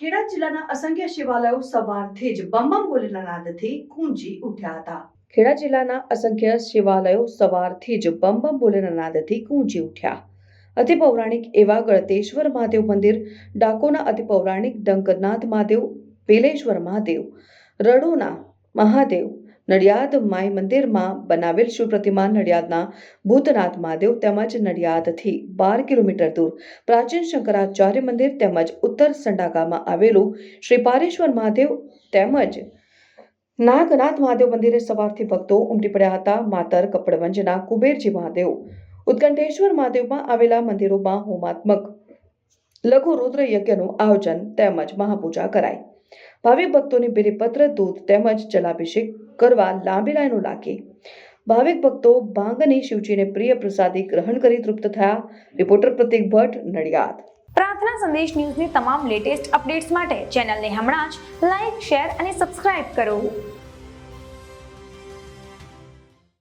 ખેડા જિલ્લાના અસંખ્ય શિવાલયો સવારથી જ બમ બમ નાદથી ગુંજી ઉઠ્યા હતા. ખેડા જિલ્લાના અસંખ્ય શિવાલયો સવારથી જ બમ્બમ બમ નાદથી ગુંજી ઉઠ્યા. અતિ પૌરાણિક એવા ગળતેશ્વર મહાદેવ મંદિર ડાકોના અતિ પૌરાણિક ડંકનાથ મહાદેવ પેલેશ્વર મહાદેવ, રડોના મહાદેવ નડિયાદ માઈ મંદિરમાં બનાવેલ શિવ પ્રતિમા નડિયાદના ભૂતનાથ મહાદેવ તેમજ નડિયાદથી બાર કિલોમીટર દૂર. પ્રાચીન શંકરાચાર્ય મંદિર તેમજ ઉત્તર સંડાગામાં આવેલું શ્રી પારેશ્વર મહાદેવ તેમજ નાગનાથ મહાદેવ મંદિરે સવારથી ભક્તો ઉમટી પડ્યા હતા. માતર, કપડવંજના કુબેરજી મહાદેવ ઉત્કંઠેશ્વર મહાદેવમાં આવેલા મંદિરોમાં હોમાત્મક લઘુ રુદ્ર યજ્ઞનું આયોજન તેમજ મહાપૂજા કરાઈ. ભાવિક ભક્તોની બિલીપત્ર દૂધ તેમજ જલાભિષેક કરવા લાંબી લાઈનો લાગી. ભાવિક ભક્તો ભાંગની શિવજીને પ્રિય પ્રસાદી ગ્રહણ કરી તૃપ્ત થયા. રિપોર્ટર પ્રતિક ભટ્ટ, નડિયાદ. પ્રાર્થના સંદેશ ન્યૂઝની તમામ લેટેસ્ટ અપડેટ્સ માટે ચેનલને હમણાં જ લાઈક, શેર અને સબસ્ક્રાઇબ કરો.